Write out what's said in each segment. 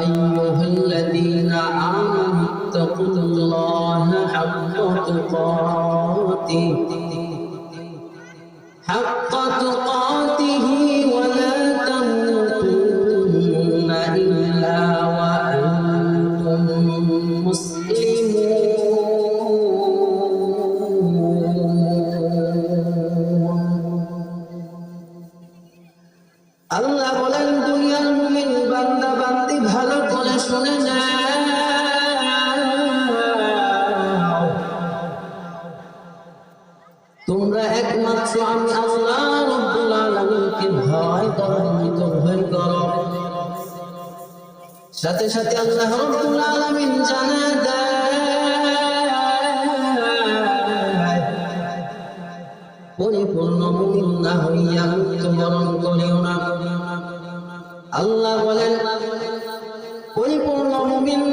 أيها الذين آمنوا اتقوا الله حق تقاته. حق تقاته ولا تموتن إلا وأنتم مسلمون. الله ভালো করে শুনে তোমরা একমাত্র আমি আল্লাহ রব্বুল আলামিনকে ভয় করো মৃত ভয় করো। সাথে সাথে আল্লাহ রব্বুল আলামিন জানা দেয়। পরিপূর্ণ মুমিন না হইয়া মৃত্যুবরণ করিও না। আল্লাহ বলেন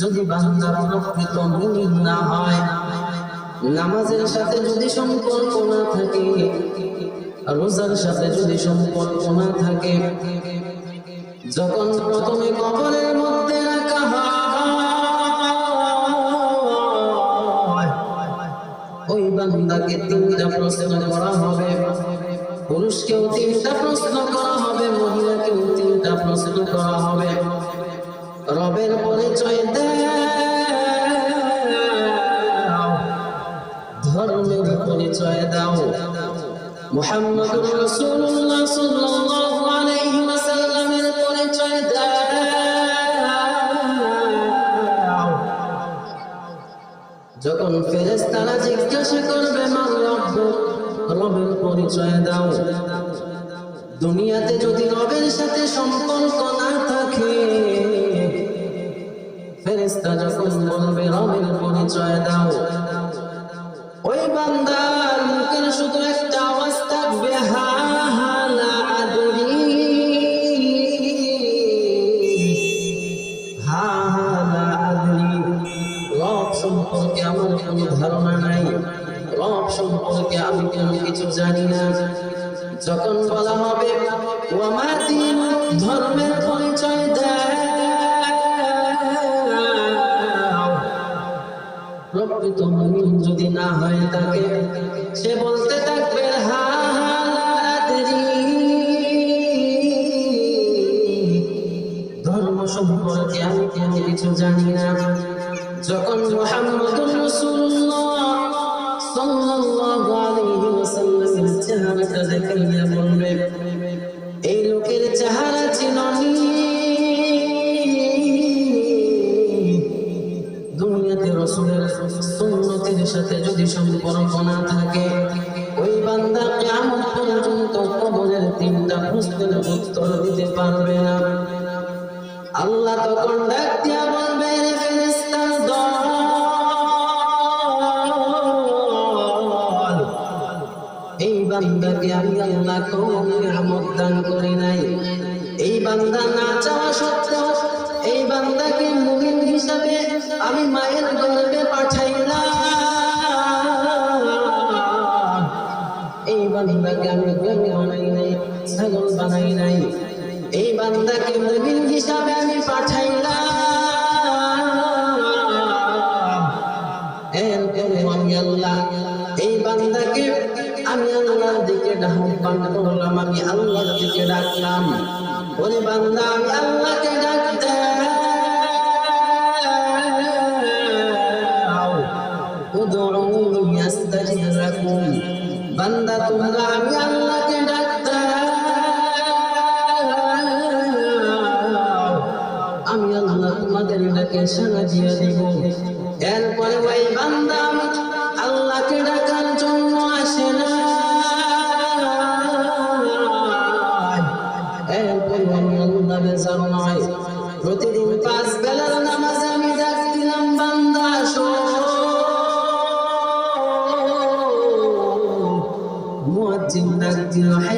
যদি বান্দার প্রকৃত মুমিন না হয়, নামাজের সাথে যদি সম্পর্ক না থাকে, রোজার সাথে যদি সম্পর্ক না থাকে, যখন প্রথমে কবরের মধ্যে রাখা ওই বান্দাকে তিনটা প্রশ্ন করা হবে। পুরুষকেও তিনটা প্রশ্ন করা হবে, মহিলাকেও তিনটা প্রশ্ন করা হবে। রবের পরিচয় দাও। ধর্মের পরিচয় দাও। মুহাম্মদুর রাসূলুল্লাহ সাল্লাল্লাহু আলাইহি ওয়াসাল্লামের পরিচয় দাও। যখন ফেরেশতারা জিজ্ঞাসা করবে রব্বুক রবের পরিচয় দাও। দুনিয়াতে যদি রবের সাথে সম্পর্ক না থাকে ফেরেশতা যখন বলবে, রবের পরিচয় দাও। ওই বান্দার মুখের শুধু একটা আওয়াজ থাকবে, হা হা আমি কিছু জানি না। যখন বলা হবে ধর্মের সম্পর্কে কিছু জানি না। যখন মুহাম্মদুর এই লোকের চেহারা চিননি দুনিয়াতে রাসূলের সুন্নতের সাথে যদি সম্পর্ক না থাকে, ওই বান্দা কবরের তিনটা প্রশ্নের উত্তর দিতে পারবে না। আল্লাহ তখন ডাক দিয়া বলবে এই বান্দাকে আমি আল্লাহ কোন নিয়ামত দান করি নাই। এই বান্দা না চাওয়া সত্ত্বেও এই বান্দাকে মুমিন হিসাবে আমি মায়ের গর্ভে পাঠাইলাম। এই বান্দাকে আমি গরু বানাই নাই, ছাগল বানাই নাই। এই বান্দাকে মুমিন হিসাবে আমি পাঠাইলাম। আমি আল্লাহ, এই বান্দাকে আমি আল্লাহর দিকে আহ্বান করলাম, আমি আল্লাহর দিকে ডাকলাম। ওরে বান্দা, আমি আল্লাহকে ডাক দাও। উদউনি আস্তাজিব লাকুম বান্দা, তোমরা আমি আল্লাহকে তোমাকে সারা দিয়ে দিব। এরপরে ভাই বান্দাম আল্লাহকে ডাকার জন্য আসে না। প্রতিদিন পাঁচ বেলার নামাজ আমি ডাক বান্দা, আসো। দিল হাই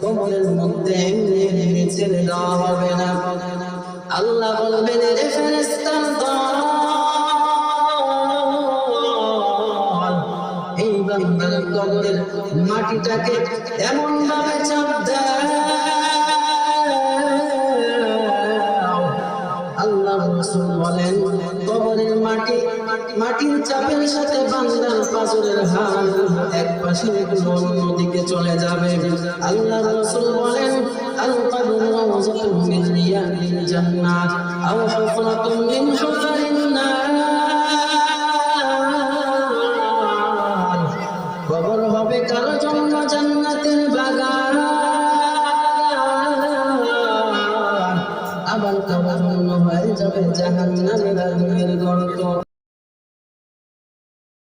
কবরের মধ্যে এমনি দেওয়া হবে না। আল্লাহ বলবেন মাটিটাকে এমন ভাবে চাপ দাও আল্লাহ রসুল বলেন কবরের মাটি, মাটির চাপের সাথে বান্দার পাঁচরের হাল। এক পাশে অন্যদিকে চলে যাবে। আল্লাহ রসুল বলেন আল কবর রওজাতুন কবর হবে কারও জন্য জান্নাতের বাগান। আবার কারও জন্য হয়ে যাবে জাহান্নাম। ধর্মের গণ